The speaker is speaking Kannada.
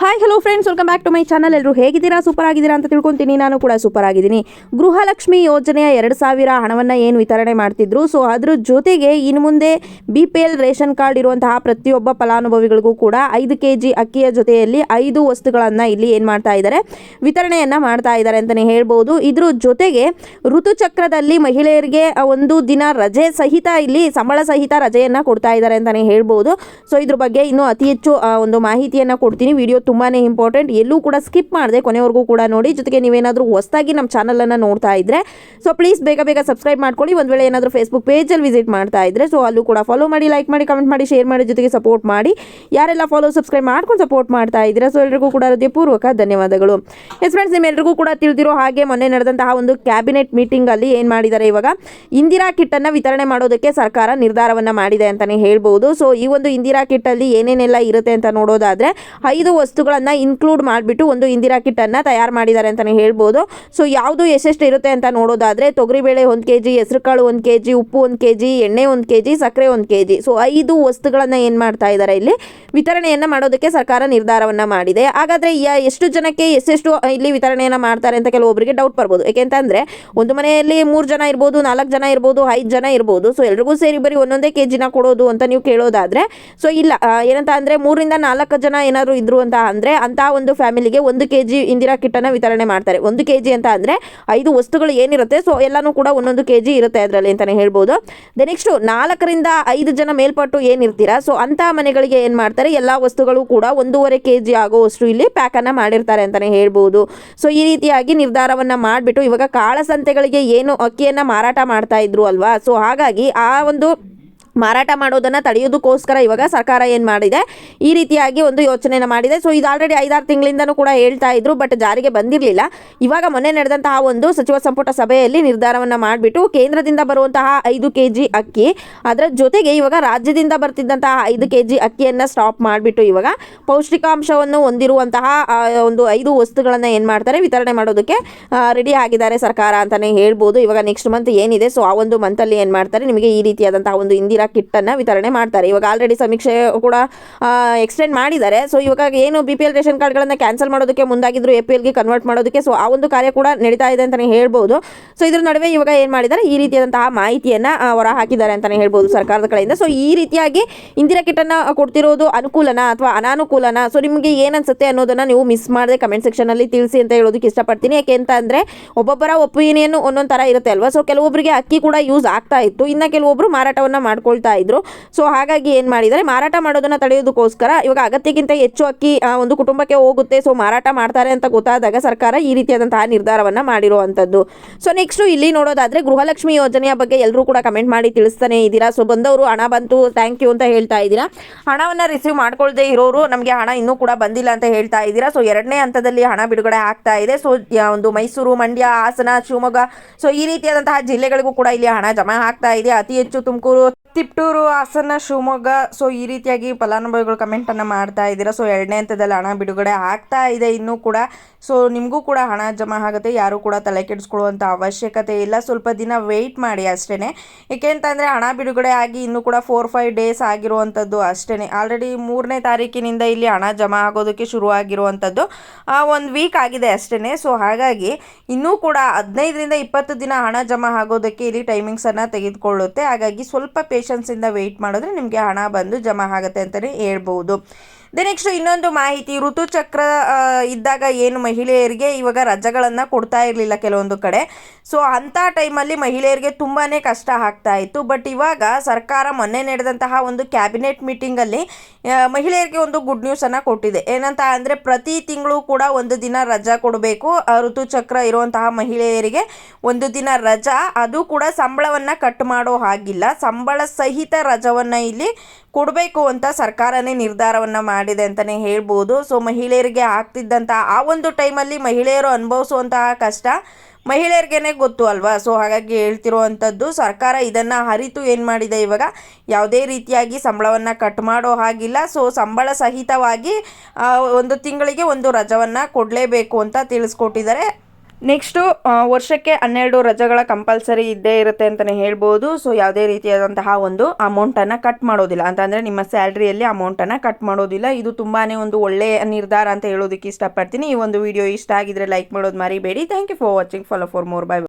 Hi hello friends welcome back to my channel ಎಲ್ಲರೂ ಹೇಗಿದ್ದೀರಾ? ಸೂಪರ್ ಆಗಿದ್ದೀರಾ ಅಂತ ತಿಳ್ಕೊತೀನಿ. ನಾನು ಕೂಡ ಸೂಪರ್ ಆಗಿದ್ದೀನಿ. ಗೃಹಲಕ್ಷ್ಮಿ ಯೋಜನೆಯ ಎರಡು ಸಾವಿರ ಹಣವನ್ನು ಏನು ವಿತರಣೆ ಮಾಡ್ತಿದ್ರು? ಸೊ ಅದ್ರ ಜೊತೆಗೆ ಇನ್ನು ಮುಂದೆ B P L ration card ಇರುವಂತಹ ಪ್ರತಿಯೊಬ್ಬ ಫಲಾನುಭವಿಗಳಿಗೂ ಕೂಡ ಐದು ಕೆ ಜಿ ಅಕ್ಕಿಯ ಜೊತೆಯಲ್ಲಿ ಐದು ವಸ್ತುಗಳನ್ನು ಇಲ್ಲಿ ಏನು ಮಾಡ್ತಾ ಇದ್ದಾರೆ? ವಿತರಣೆಯನ್ನು ಮಾಡ್ತಾ ಇದ್ದಾರೆ ಅಂತಲೇ ಹೇಳ್ಬೋದು. ಇದ್ರ ಜೊತೆಗೆ ಋತುಚಕ್ರದಲ್ಲಿ ಮಹಿಳೆಯರಿಗೆ ಒಂದು ದಿನ ರಜೆ ಸಹಿತ ಇಲ್ಲಿ ಸಂಬಳ ಸಹಿತ ರಜೆಯನ್ನು ಕೊಡ್ತಾ ಇದ್ದಾರೆ ಅಂತಲೇ ಹೇಳ್ಬೋದು. ಸೊ ಇದ್ರ ಬಗ್ಗೆ ಇನ್ನೂ ಅತಿ ಹೆಚ್ಚು ಒಂದು ಮಾಹಿತಿಯನ್ನು ಕೊಡ್ತೀನಿ. ವಿಡಿಯೋ ತುಂಬಾ ಇಂಪಾರ್ಟೆಂಟ್ ಎಲ್ಲೂ ಕೂಡ ಸ್ಕಿಪ್ ಮಾಡಿದೆ ಕೊನೆವರೆಗೂ ಕೂಡ ನೋಡಿ. ಜೊತೆಗೆ ನೀವೇನಾದರೂ ಹೊಸದಾಗಿ ನಮ್ಮ ಚಾನಲನ್ನು ನೋಡ್ತಾ ಇದ್ದರೆ ಸೊ ಪ್ಲೀಸ್ ಬೇಗ ಬೇಗ ಸಬ್ಸ್ಕ್ರೈಬ್ ಮಾಡ್ಕೊಳ್ಳಿ. ಒಂದು ವೇಳೆ ಏನಾದರೂ ಫೇಸ್ಬುಕ್ ಪೇಜಲ್ಲಿ ವಿಸಿಟ್ ಮಾಡ್ತಾ ಇದ್ದರೆ ಸೊ ಅಲ್ಲೂ ಕೂಡ ಫಾಲೋ ಮಾಡಿ ಲೈಕ್ ಮಾಡಿ ಕಮೆಂಟ್ ಮಾಡಿ ಶೇರ್ ಮಾಡಿ, ಜೊತೆಗೆ ಸಪೋರ್ಟ್ ಮಾಡಿ. ಯಾರೆಲ್ಲ ಫಾಲೋ ಸಬ್ಸ್ಕ್ರೈಬ್ ಮಾಡ್ಕೊಂಡು ಸಪೋರ್ಟ್ ಮಾಡ್ತಾ ಇದ್ದೀರಾ ಸೊ ಎಲ್ರಿಗೂ ಕೂಡ ಹೃದಯಪೂರ್ವಕ ಧನ್ಯವಾದಗಳು. ಎಸ್ ಫ್ರೆಂಡ್ಸ್ ನಿಮ್ಮೆಲ್ರಿಗೂ ಕೂಡ ತಿಳಿದಿರೋ ಹಾಗೆ ಮೊನ್ನೆ ನಡೆದಂತಹ ಒಂದು ಕ್ಯಾಬಿನೆಟ್ ಮೀಟಿಂಗಲ್ಲಿ ಏನು ಮಾಡಿದ್ದಾರೆ ಇವಾಗ? ಇಂದಿರಾ ಕಿಟ್ಟನ್ನು ವಿತರಣೆ ಮಾಡೋದಕ್ಕೆ ಸರ್ಕಾರ ನಿರ್ಧಾರವನ್ನು ಮಾಡಿದೆ ಅಂತಲೇ ಹೇಳ್ಬೋದು. ಸೊ ಈ ಒಂದು ಇಂದಿರಾ ಕಿಟ್ಟಲ್ಲಿ ಏನೇನೆಲ್ಲ ಇರುತ್ತೆ ಅಂತ ನೋಡೋದಾದರೆ, ಐದು ವಸ್ತುಗಳನ್ನು ಇನ್ಕ್ಲೂಡ್ ಮಾಡಿಬಿಟ್ಟು ಒಂದು ಇಂದಿರಾ ಕಿಟ್ಟನ್ನು ತಯಾರು ಮಾಡಿದ್ದಾರೆ ಅಂತಲೇ ಹೇಳ್ಬೋದು. ಸೊ ಯಾವುದು ಎಷ್ಟೆಷ್ಟು ಇರುತ್ತೆ ಅಂತ ನೋಡೋದಾದರೆ ತೊಗರಿಬೇಳೆ ಒಂದು ಕೆ ಜಿ ಹೆಸರುಕಾಳು ಒಂದು ಕೆ ಜಿ ಉಪ್ಪು ಒಂದು ಕೆ ಜಿ ಎಣ್ಣೆ ಒಂದು ಕೆ ಜಿ ಸಕ್ಕರೆ ಒಂದು ಕೆ ಜಿ ಸೊ ಐದು ವಸ್ತುಗಳನ್ನು ಏನು ಮಾಡ್ತಾ ಇದ್ದಾರೆ ಇಲ್ಲಿ? ವಿತರಣೆಯನ್ನು ಮಾಡೋದಕ್ಕೆ ಸರ್ಕಾರ ನಿರ್ಧಾರವನ್ನು ಮಾಡಿದೆ. ಹಾಗಾದರೆ ಎಷ್ಟು ಜನಕ್ಕೆ ಎಷ್ಟೆಷ್ಟು ಇಲ್ಲಿ ವಿತರಣೆಯನ್ನು ಮಾಡ್ತಾರೆ ಅಂತ ಕೆಲವೊಬ್ಬರಿಗೆ ಡೌಟ್ ಬರ್ಬೋದು. ಯಾಕೆಂತಂದರೆ ಒಂದು ಮನೆಯಲ್ಲಿ ಮೂರು ಜನ ಇರ್ಬೋದು, ನಾಲ್ಕು ಜನ ಇರ್ಬೋದು, ಐದು ಜನ ಇರ್ಬೋದು. ಸೊ ಎಲ್ರಿಗೂ ಸೇರಿ ಬರೀ ಒಂದೊಂದೇ ಕೆ ಜಿನ ಕೊಡೋದು ಅಂತ ನೀವು ಕೇಳೋದಾದರೆ ಸೊ ಇಲ್ಲ ಏನಂತ ಅಂದರೆ ಮೂರರಿಂದ ನಾಲ್ಕು ಜನ ಏನಾದರೂ ಇದ್ರು ಅಂತ ಅಂದರೆ ಅಂಥ ಒಂದು ಫ್ಯಾಮಿಲಿಗೆ ಒಂದು ಕೆ ಜಿ ಇಂದಿರಾ ಕಿಟ್ಟನ್ನು ವಿತರಣೆ ಮಾಡ್ತಾರೆ. ಒಂದು ಕೆ ಜಿ ಅಂತ ಅಂದರೆ ಐದು ವಸ್ತುಗಳು ಏನಿರುತ್ತೆ ಸೊ ಎಲ್ಲನೂ ಕೂಡ ಒಂದೊಂದು ಕೆ ಜಿ ಇರುತ್ತೆ ಅದರಲ್ಲಿ ಅಂತಲೇ ಹೇಳ್ಬೋದು. ದೆ ನೆಕ್ಸ್ಟು ನಾಲ್ಕರಿಂದ ಐದು ಜನ ಮೇಲ್ಪಟ್ಟು ಏನಿರ್ತೀರಾ ಸೊ ಅಂಥ ಮನೆಗಳಿಗೆ ಏನು ಮಾಡ್ತಾರೆ, ಎಲ್ಲ ವಸ್ತುಗಳು ಕೂಡ ಒಂದೂವರೆ ಕೆ ಜಿ ಆಗುವಷ್ಟು ಇಲ್ಲಿ ಪ್ಯಾಕನ್ನು ಮಾಡಿರ್ತಾರೆ ಅಂತಲೇ ಹೇಳ್ಬೋದು. ಸೊ ಈ ರೀತಿಯಾಗಿ ನಿರ್ಧಾರವನ್ನು ಮಾಡಿಬಿಟ್ಟು ಇವಾಗ ಕಾಳಸಂತೆಗಳಿಗೆ ಏನು ಅಕ್ಕಿಯನ್ನು ಮಾರಾಟ ಮಾಡ್ತಾ ಇದ್ರು ಅಲ್ವಾ ಸೊ ಹಾಗಾಗಿ ಆ ಒಂದು ಮಾರಾಟ ಮಾಡೋದನ್ನು ತಡೆಯೋದಕ್ಕೋಸ್ಕರ ಇವಾಗ ಸರ್ಕಾರ ಏನು ಮಾಡಿದೆ? ಈ ರೀತಿಯಾಗಿ ಒಂದು ಯೋಚನೆನ ಮಾಡಿದೆ. ಸೊ ಇದು ಆಲ್ರೆಡಿ ಐದಾರು ತಿಂಗಳಿಂದನೂ ಕೂಡ ಹೇಳ್ತಾ ಇದ್ರು ಬಟ್ ಜಾರಿಗೆ ಬಂದಿರಲಿಲ್ಲ. ಇವಾಗ ಮೊನ್ನೆ ನಡೆದಂತಹ ಒಂದು ಸಚಿವ ಸಂಪುಟ ಸಭೆಯಲ್ಲಿ ನಿರ್ಧಾರವನ್ನು ಮಾಡಿಬಿಟ್ಟು ಕೇಂದ್ರದಿಂದ ಬರುವಂತಹ ಐದು ಕೆ ಜಿ ಅಕ್ಕಿ, ಅದರ ಜೊತೆಗೆ ಇವಾಗ ರಾಜ್ಯದಿಂದ ಬರ್ತಿದ್ದಂತಹ ಐದು ಕೆ ಜಿ ಅಕ್ಕಿಯನ್ನು ಸ್ಟಾಪ್ ಮಾಡಿಬಿಟ್ಟು ಇವಾಗ ಪೌಷ್ಟಿಕಾಂಶವನ್ನು ಹೊಂದಿರುವಂತಹ ಒಂದು ಐದು ವಸ್ತುಗಳನ್ನು ಏನು ಮಾಡ್ತಾರೆ, ವಿತರಣೆ ಮಾಡೋದಕ್ಕೆ ರೆಡಿ ಆಗಿದ್ದಾರೆ ಸರ್ಕಾರ ಅಂತಲೇ ಹೇಳ್ಬೋದು. ಇವಾಗ ನೆಕ್ಸ್ಟ್ ಮಂತ್ ಏನಿದೆ? ಸೊ ಆ ಒಂದು ಮಂತಲ್ಲಿ ಏನು ಮಾಡ್ತಾರೆ? ನಿಮಗೆ ಈ ರೀತಿಯಾದಂತಹ ಒಂದು ಇಂದಿರಾ ಕಿಟ್ಟನ್ನು ವಿತರಣೆ ಮಾಡ್ತಾರೆ. ಇವಾಗ ಆಲ್ರೆಡಿ ಸಮೀಕ್ಷೆ ಕೂಡ ಎಕ್ಸ್ಟೆಂಡ್ ಮಾಡಿದ್ದಾರೆ. ಸೊ ಇವಾಗ ಏನು ಬಿ ಪಿ ಎಲ್ ರೇಷನ್ ಕಾರ್ಡ್ಗಳನ್ನು ಕ್ಯಾನ್ಸಲ್ ಮಾಡೋದಕ್ಕೆ ಮುಂದಾಗಿದ್ರು ಎ ಪಿ ಕನ್ವರ್ಟ್ ಮಾಡೋದಕ್ಕೆ ಸೊ ಆ ಒಂದು ಕಾರ್ಯ ಕೂಡ ನಡೀತಾ ಇದೆ ಅಂತಲೇ ಹೇಳ್ಬೋದು. ಸೊ ಇದ್ರ ನಡುವೆ ಇವಾಗ ಏನು ಮಾಡಿದ್ದಾರೆ? ಈ ರೀತಿಯಾದಂತಹ ಮಾಹಿತಿಯನ್ನು ಹೊರ ಹಾಕಿದ್ದಾರೆ ಅಂತಲೇ ಹೇಳ್ಬೋದು ಸರ್ಕಾರದ ಕಡೆಯಿಂದ. ಸೊ ಈ ರೀತಿಯಾಗಿ ಇಂದಿರಾ ಕಿಟ್ಟನ್ನು ಕೊಡ್ತಿರೋದು ಅನುಕೂಲನಾ ಅಥವಾ ಅನಾನುಕೂಲನಾ? ಸೊ ನಿಮಗೆ ಏನು ಅನ್ಸುತ್ತೆ ಅನ್ನೋದನ್ನು ನೀವು ಮಿಸ್ ಮಾಡದೆ ಕಮೆಂಟ್ ಸೆಕ್ಷನಲ್ಲಿ ತಿಳಿಸಿ ಅಂತ ಹೇಳೋದಕ್ಕೆ ಇಷ್ಟಪಡ್ತೀನಿ. ಯಾಕೆ ಅಂತ ಅಂದರೆ, ಒಬ್ಬೊಬ್ಬರ ಒಪಿನಿಯನ್ ಒಂದೊಂದು ಥರ ಇರುತ್ತೆ ಅಲ್ವಾ? ಸೊ ಕೆಲವೊಬ್ಬರಿಗೆ ಅಕ್ಕಿ ಕೂಡ ಯೂಸ್ ಆಗ್ತಾ ಇತ್ತು. ಇನ್ನು ಕೆಲವೊಬ್ಬರು ಮಾರಾಟವನ್ನು ಮಾಡ್ಕೊಳ್ತಾ ಇದ್ರು. ಸೊ ಹಾಗಾಗಿ ಏನು ಮಾಡಿದ್ದಾರೆ, ಮಾರಾಟ ಮಾಡೋದನ್ನು ತಡೆಯೋದಕ್ಕೋಸ್ಕರ ಇವಾಗ ಅಗತ್ಯಕ್ಕಿಂತ ಹೆಚ್ಚು ಅಕ್ಕಿ ಒಂದು ಕುಟುಂಬಕ್ಕೆ ಹೋಗುತ್ತೆ. ಸೊ ಮಾರಾಟ ಮಾಡ್ತಾರೆ ಅಂತ ಗೊತ್ತಾದಾಗ ಸರ್ಕಾರ ಈ ರೀತಿಯಾದಂತಹ ನಿರ್ಧಾರವನ್ನು ಮಾಡಿರುವಂಥದ್ದು ಸೊ ನೆಕ್ಸ್ಟು ಇಲ್ಲಿ ನೋಡೋದಾದ್ರೆ ಗೃಹಲಕ್ಷ್ಮಿ ಯೋಜನೆಯ ಬಗ್ಗೆ ಎಲ್ಲರೂ ಕೂಡ ಕಮೆಂಟ್ ಮಾಡಿ ತಿಳಿಸ್ತಾನೆ ಇದ್ದೀರಾ. ಸೊ ಬಂದವರು ಹಣ ಬಂತು ಥ್ಯಾಂಕ್ ಯು ಅಂತ ಹೇಳ್ತಾ ಇದ್ದೀರಾ. ಹಣವನ್ನು ರಿಸೀವ್ ಮಾಡ್ಕೊಳ್ಳದೆ ಇರೋರು ನಮಗೆ ಹಣ ಇನ್ನೂ ಕೂಡ ಬಂದಿಲ್ಲ ಅಂತ ಹೇಳ್ತಾ ಇದ್ದೀರಾ. ಸೊ ಎರಡನೇ ಹಂತದಲ್ಲಿ ಹಣ ಬಿಡುಗಡೆ ಆಗ್ತಾ ಇದೆ. ಸೊ ಒಂದು ಮೈಸೂರು, ಮಂಡ್ಯ, ಹಾಸನ, ಶಿವಮೊಗ್ಗ. ಸೊ ಈ ರೀತಿಯಾದಂತಹ ಜಿಲ್ಲೆಗಳಿಗೂ ಕೂಡ ಇಲ್ಲಿ ಹಣ ಜಮಾ ಆಗ್ತಾ ಇದೆ. ಅತಿ ಹೆಚ್ಚು ತುಮಕೂರು ತಿಪ್ಟೂರು, ಹಾಸನ, ಶಿವಮೊಗ್ಗ. ಸೊ ಈ ರೀತಿಯಾಗಿ ಫಲಾನುಭವಿಗಳು ಕಮೆಂಟನ್ನು ಮಾಡ್ತಾ ಇದ್ದೀರಾ. ಸೊ ಎರಡನೇ ಹಂತದಲ್ಲಿ ಹಣ ಬಿಡುಗಡೆ ಆಗ್ತಾ ಇದೆ ಇನ್ನೂ ಕೂಡ. ಸೊ ನಿಮಗೂ ಕೂಡ ಹಣ ಜಮಾ ಆಗುತ್ತೆ. ಯಾರು ಕೂಡ ತಲೆ ಕೆಡಿಸ್ಕೊಳ್ಳುವಂಥ ಅವಶ್ಯಕತೆ ಇಲ್ಲ. ಸ್ವಲ್ಪ ದಿನ ವೆಯ್ಟ್ ಮಾಡಿ ಅಷ್ಟೇ ಏಕೆ ಅಂತಂದರೆ ಹಣ ಬಿಡುಗಡೆ ಆಗಿ ಇನ್ನೂ ಕೂಡ ಫೋರ್ ಫೈವ್ ಡೇಸ್ ಆಗಿರುವಂಥದ್ದು ಅಷ್ಟೇ ಆಲ್ರೆಡಿ ಮೂರನೇ ತಾರೀಕಿನಿಂದ ಇಲ್ಲಿ ಹಣ ಜಮಾ ಆಗೋದಕ್ಕೆ ಶುರು ಆಗಿರುವಂಥದ್ದು ಒಂದು ವೀಕ್ ಆಗಿದೆ ಅಷ್ಟೇ ಸೊ ಹಾಗಾಗಿ ಇನ್ನೂ ಕೂಡ ಹದಿನೈದರಿಂದ ಇಪ್ಪತ್ತು ದಿನ ಹಣ ಜಮಾ ಆಗೋದಕ್ಕೆ ಇಲ್ಲಿ ಟೈಮಿಂಗ್ಸನ್ನು ತೆಗೆದುಕೊಳ್ಳುತ್ತೆ. ಹಾಗಾಗಿ ಸ್ವಲ್ಪ ಪೇಷನ್ಸಿಂದ ವೆಯ್ಟ್ ಮಾಡಿದ್ರೆ ನಿಮಗೆ ಹಣ ಬಂದು ಜಮಾ ಆಗುತ್ತೆ ಅಂತಲೇ ಹೇಳ್ಬೋದು. ದೆ ನೆಕ್ಸ್ಟ್ ಇನ್ನೊಂದು ಮಾಹಿತಿ, ಋತುಚಕ್ರ ಇದ್ದಾಗ ಏನು ಮಹಿಳೆಯರಿಗೆ ಇವಾಗ ರಜೆಗಳನ್ನು ಕೊಡ್ತಾ ಇರಲಿಲ್ಲ ಕೆಲವೊಂದು ಕಡೆ. ಸೊ ಅಂಥ ಟೈಮಲ್ಲಿ ಮಹಿಳೆಯರಿಗೆ ತುಂಬಾ ಕಷ್ಟ ಆಗ್ತಾ ಇತ್ತು. ಬಟ್ ಇವಾಗ ಸರ್ಕಾರ ಮೊನ್ನೆ ನಡೆದಂತಹ ಒಂದು ಕ್ಯಾಬಿನೆಟ್ ಮೀಟಿಂಗಲ್ಲಿ ಮಹಿಳೆಯರಿಗೆ ಒಂದು ಗುಡ್ ನ್ಯೂಸನ್ನು ಕೊಟ್ಟಿದೆ. ಏನಂತ ಅಂದರೆ ಪ್ರತಿ ತಿಂಗಳು ಕೂಡ ಒಂದು ದಿನ ರಜಾ ಕೊಡಬೇಕು. ಋತುಚಕ್ರ ಇರುವಂತಹ ಮಹಿಳೆಯರಿಗೆ ಒಂದು ದಿನ ರಜಾ. ಅದು ಕೂಡ ಸಂಬಳವನ್ನು ಕಟ್ ಮಾಡೋ ಹಾಗಿಲ್ಲ. ಸಂಬಳ ಸಹಿತ ರಜವನ್ನು ಇಲ್ಲಿ ಕೊಡಬೇಕು ಅಂತ ಸರ್ಕಾರನೇ ನಿರ್ಧಾರವನ್ನು ಮಾಡಿದೆ ಅಂತಲೇ ಹೇಳ್ಬೋದು. ಸೊ ಮಹಿಳೆಯರಿಗೆ ಆಗ್ತಿದ್ದಂಥ ಆ ಒಂದು ಟೈಮಲ್ಲಿ ಮಹಿಳೆಯರು ಅನುಭವಿಸುವಂತಹ ಕಷ್ಟ ಮಹಿಳೆಯರಿಗೇನೆ ಗೊತ್ತು ಅಲ್ವಾ? ಸೊ ಹಾಗಾಗಿ ಹೇಳ್ತಿರುವಂಥದ್ದು ಸರ್ಕಾರ ಇದನ್ನು ಹರಿತು ಏನು ಮಾಡಿದೆ? ಇವಾಗ ಯಾವುದೇ ರೀತಿಯಾಗಿ ಸಂಬಳವನ್ನು ಕಟ್ ಮಾಡೋ ಹಾಗಿಲ್ಲ. ಸೊ ಸಂಬಳ ಸಹಿತವಾಗಿ ಒಂದು ತಿಂಗಳಿಗೆ ಒಂದು ರಜವನ್ನು ಕೊಡಲೇಬೇಕು ಅಂತ ತಿಳಿಸ್ಕೊಟ್ಟಿದ್ದಾರೆ. ನೆಕ್ಸ್ಟು ವರ್ಷಕ್ಕೆ ಹನ್ನೆರಡು ರಜೆಗಳ ಕಂಪಲ್ಸರಿ ಇದ್ದೇ ಇರುತ್ತೆ ಅಂತಲೇ ಹೇಳ್ಬೋದು. ಸೊ, ಯಾವುದೇ ರೀತಿಯಾದಂತಹ ಒಂದು ಅಮೌಂಟನ್ನು ಕಟ್ ಮಾಡೋದಿಲ್ಲ. ಅಂತಂದರೆ ನಿಮ್ಮ ಸ್ಯಾಲ್ರಿಯಲ್ಲಿ ಅಮೌಂಟನ್ನು ಕಟ್ ಮಾಡೋದಿಲ್ಲ. ಇದು ತುಂಬಾ ಒಂದು ಒಳ್ಳೆಯ ನಿರ್ಧಾರ ಅಂತ ಹೇಳೋದಕ್ಕೆ ಇಷ್ಟಪಡ್ತೀನಿ. ಈ ಒಂದು ವಿಡಿಯೋ ಇಷ್ಟ ಆಗಿದ್ರೆ ಲೈಕ್ ಮಾಡೋದು ಮರಿಬೇಡಿ. Thank you for watching follow for more bye